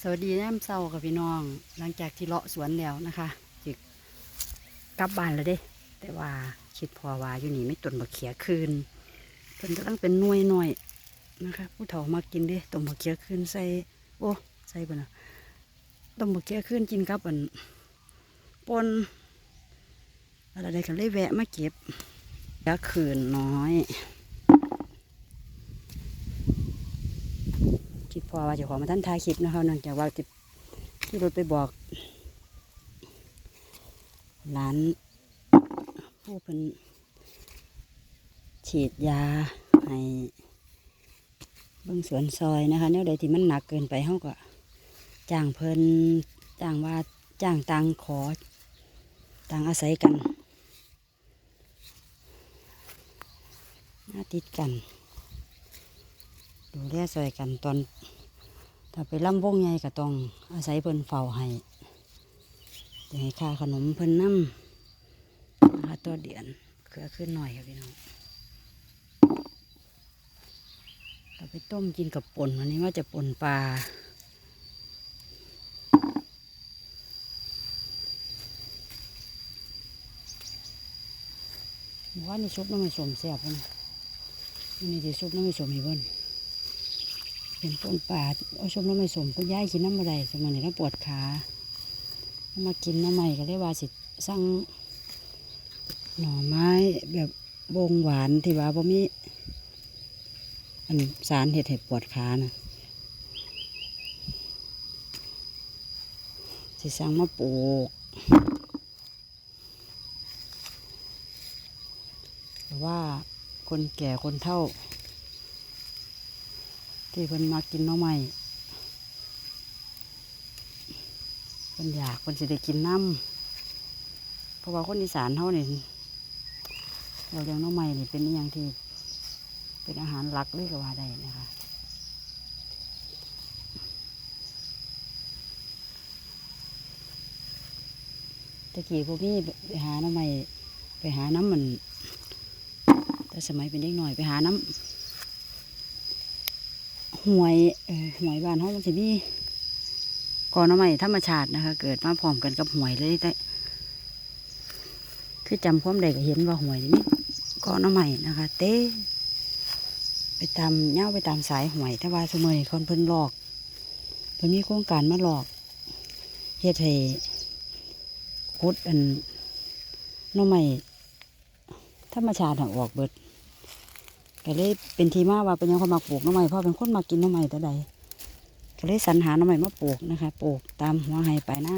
สวัสดีน้ำเศร้ากับพี่น้อง หลังจากที่เลาะสวนแล้วนะคะจิกลับบ้านแล้วเด้ แต่ว่าคิดพอว่าอยู่นี่ไม่ต้นบักเขียคืนเพิ่นกำลังเป็นน่วยหน่อยนะคะ ผู้เฒ่ามากินเด้ต้มบักเขียคืนใส่โอ้ใส่ปนะต้มบักเขียคืนกินกับอันปนอะไรกันเลยแวะมาเก็บเขียคืนน้อย คิดพอว่าเจ้าของมาท่านทายคลิปนะคะเนื่องจากว่าจะที่รถไปบอกร้านผู้เป็นฉีดยาให้เบิ่งสวนซอยนะคะเนี่ยใดที่มันหนักเกินไปเขาก็จ้างเพิ่นจ้างว่าจ้างตังขอตังอาศัยกันหน้าติดกัน ดูแลซอยกันตอน ถ้าไปล่ำวงใหญ่ก็ต้องอาศัยเพิ่นเฝ้าให้จะให้ค่าขนมเพิ่นน้ำนะคะตัวเดือนเคือขึ้นหน่อยครับพี่น้องเราไปต้มกินกับป่นวันนี้ว่าจะป่นปลาว่านี่ซุปน้ำมันสมแซ่บเพิ่นนี่ที่ซุปน้ำมันสมให้เพิ่น เป็นต้นป่าเอาชมน้ำไม่สมก็ย้ายกินน้ำอะไรสมัยนี้แล้วปวดขามากินน้ำใหม่ก็เลยว่าสิสั่งหน่อไม้แบบบงหวานที่ว่าบ่มีอันสารเห็ดให้ปวดขานะสิสั่งมาปลูกแต่ว่าคนแก่คนเฒ่า ที่เพิ่นมากินน้อใหม่เพิ่นอยากเพิ่นสิได้กินน้ำเพราะว่าคนอีสานเฮานี่เราเลี้ยงน้อใหม่นี่เป็นอย่างที่เป็นอาหารหลักเลยก็ว่าได้นะคะตะกี้พวกนี้ไปหาน้อใหม่ไปหาน้ำมันแต่สมัยเป็นเด็กหน่อยไปหาน้ำ หวยเออหวยบ้านห้องมันจะมีก่อนเอาใหม่ธรรมชาตินะคะ เกิดมาพร้อมกันกับหวยเลยแต่คือจำความใดก็เห็นว่าหวยนี่ก่อนเอาใหม่นะคะ เต้ไปตามเง่าไปตามสายหวยถ้าว่าสมัยคนเพิ่นหลอกเพิ่นมีโครงการมาหลอกเฮ็ดให้คุดอันน้อใหม่ธรรมชาติออกเบิด ก็เลยเป็นทีมาว่าเป็นยังคนมาปลูกน้ำใหม่เพราะเป็นคนมากินน้ำใหม่แต่ใดก็เลยสรรหาน้ำใหม่มาปลูกนะคะปลูกตามหัวไห้ไปนะ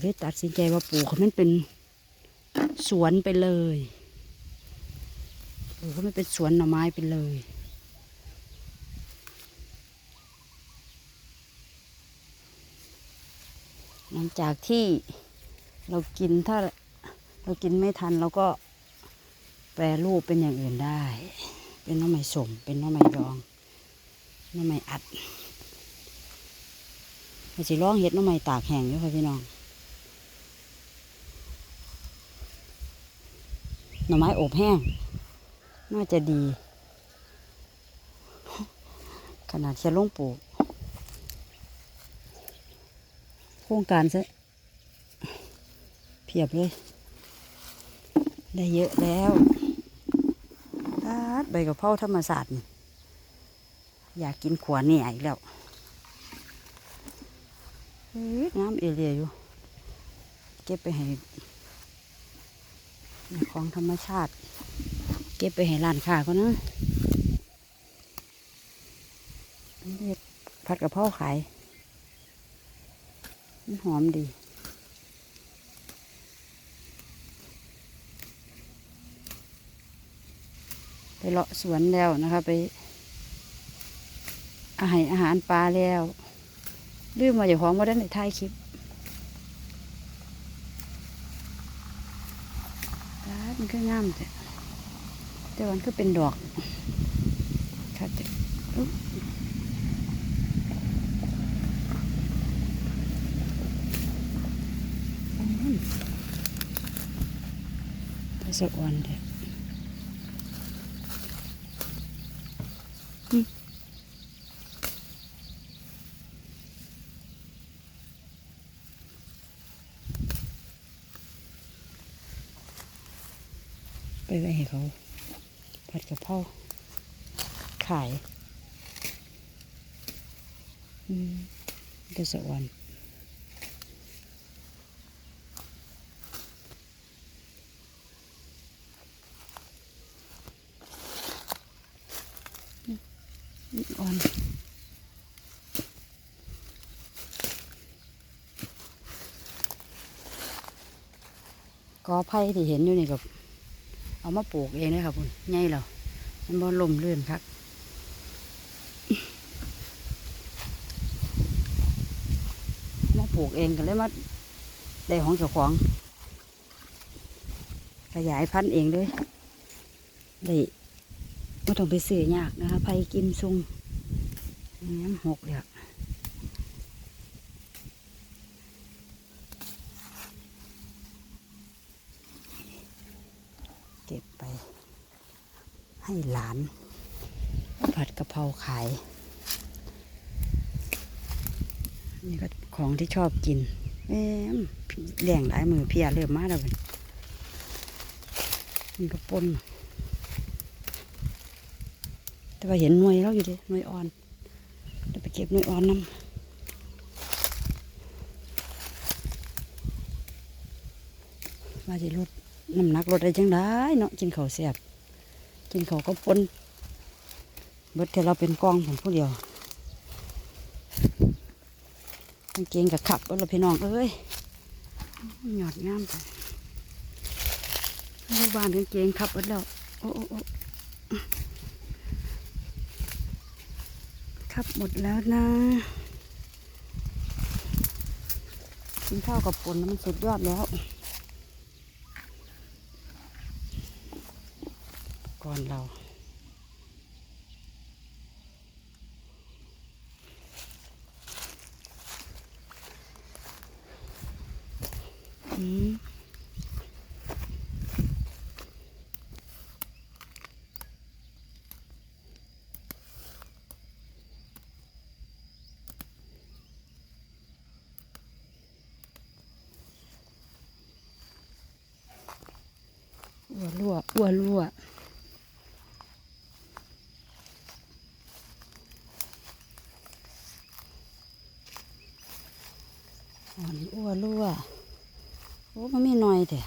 เลยตัดสินใจว่าปลูกมันเป็นสวนไปเลยปลูกให้มันเป็นสวนหน่อไม้ไปเลย หลัง จากที่เรากินถ้าเรากินไม่ทันเราก็แปรรูปเป็นอย่างอื่นได้ เป็นน้ำไม้สม เป็นน้ำไม้ดอง น้ำไม้อัดเราจะร้องเห็ดน้ำไม้ตากแห้งอยู่ค่ะพี่น้อง หน่อไม้อบแห้ง น่าจะดี ขนาดจะลงปลูก โครงการซะเพียบเลย ได้เยอะแล้วตาดใบกะเพราธรรมศาสตร์อยากกินขวานเนี่อีกแล้วเฮ้ยงามเอเลียอยู่ เก็บไปให้ของธรรมชาติ เก็บไปให้ร้านค้าก็นะเฮ็ดผัดกะเพราขาย หอมดี ไปเลาะสวนแล้วนะคะไปอาหารอาหารปลาแล้วลืมมาอย่าของว่าได้ในท้ายคลิปมันก็งามแต่แต่วันก็เป็นดอกค่ะแต่ สะอ่อนเด้อหึไปไว้ให้เขา ผัดกะเพราขาย อืมเดยวสะอ่อน อ่อน กอไผ่ที่เห็นอยู่นี่กับเอามาปลูกเองเลยครับคุณง่ายแล้วมันบ่ลมเลื่อนครับมาปลูกเองกันเลยมาได้ของเจ้าของ ขยายพันธุ์เองเลยได้ไม่ต้องไปซื้อยากนะคะไผ่กิมซุงน้ำหกเลยอะก็บไป ให้หลาน ผัดกะเพราขาย นี่ก็ของที่ชอบกินแหมแหล่งหลายมือเพียเริ่มมาแล้วเว้ยนี่ก็ปนแต่ว่าเห็นหน่วยแล้วอยู่ดิหน่วยอ่อนเดี๋ยวไปเก็บหน่วยอ่อนน้ำว่าจะลดน้ำหนักลดได้จังได้เนาะกินข้าวแซ่บ กินข้าก็ปนเบิดเทเราเป็นกองผมผู้เดียวกางเกงกับขับเอาละพี่น้องเอ้ยหยอดงามไปลูกบ้านกางเกงขับเอาแล้วโอ้โอ้ขับหมดแล้วนะกินข้าวกับปนแล้วมันสุดยอดแล้ว ก่อนเรา อืมอ้วรั่วอ้วรั่ว อ่อนอ้วรั่วโอ้มันมีหน่อยแต่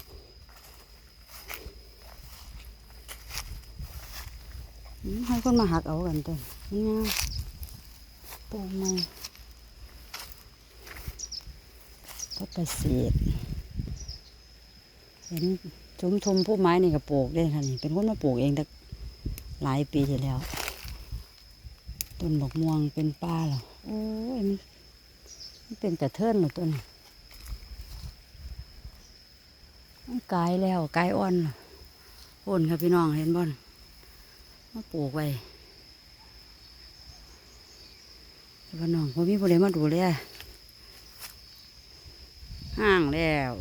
อืมให้คนมาหักเอากันเต้นนี่ามปลูกใหม่พักเกษตรเห็นชมชมผู้ไม้นี่ก็ปลูกได้ค่ะนี่เป็นคนมาปลูกเองแต่หลายปีที่แล้ว ต้นดอกม่วงเป็นป้าเหรอโอ้ยมันเป็นแต่เทินเหรอต้นนี้ มัน กายแล้วกายอ่อนแล้วพ่นครับพี่น้องเห็นบ่นมาปลูกไว้แต่น้องพ่มีผู้ใดมาดูเลยห่างแล้ว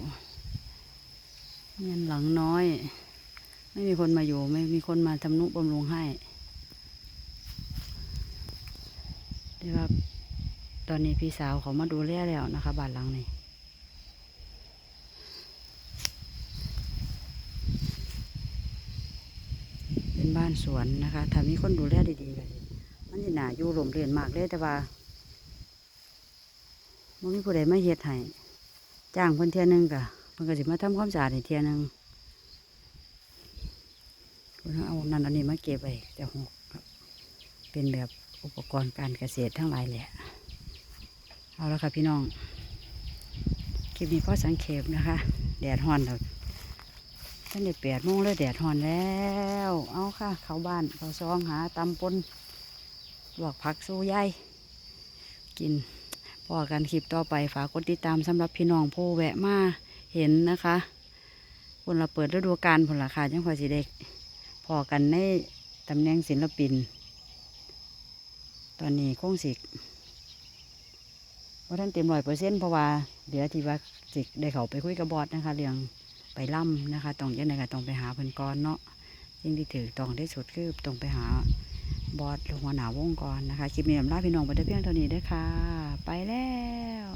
เงินหลังน้อย ไม่มีคนมาอยู่ ไม่มีคนมาทำนุบำรุงให้แต่ว่าตอนนี้พี่สาวเขามาดูแลแล้วนะคะบ้านหลังนี้ เป็นบ้านสวนนะคะถ้ามีคนดูแลดีๆก็ดีมันจะหนาอยู่ลมเรียนมากเลยแต่ว่ามันมีผู้ใดมาเฮ็ดให้จ้างเพิ่นเที่ยหนึงกะเพิ่นก็สิมาทำความสะอาดให้เที่ยหนึงเพิ่นเอานั่นอันนี้มาเก็บไว้แต่หกเป็นแบบอุปกรณ์การเกษตรทั้งหลายแหละ เอาละค่ะพี่น้องคลิปนี้พอสังเขปนะคะ แดดฮ้อนแล้ว ท่านได้แปดโมงแล้วแดดหอนแล้ว เอาค่ะ เข้าบ้านเข้าซองหาตำปนลวกผักสู้ยายกินพอกันคลิปต่อไปฝากกดติดตามสำหรับพี่น้องผู้แวะมาเห็นนะคะคนเราเปิดฤดูกาลผลราคาจังคอยสิเด็กพอกันในตำแหน่งศิลปิน ตอนนี้คงสิว่าท่านเต็มร้อยเปอร์เซ็นต์เพราะว่าเดี๋ยวที่ว่าสิกได้เขาไปคุยกับบอสนะคะเรื่อง ไปล่ำนะคะต้องยังไงก็ต้องไปหาเพิ่นก่อนเนาะสิ่งที่ถือต้องได้สุดคือต้องไปหาบอสหรือหัวนาวงก่อนนะคะคลิปนี้ลำลาพี่น้องไปได้เพียงเท่านี้ด้อค่ะ ไปแล้ว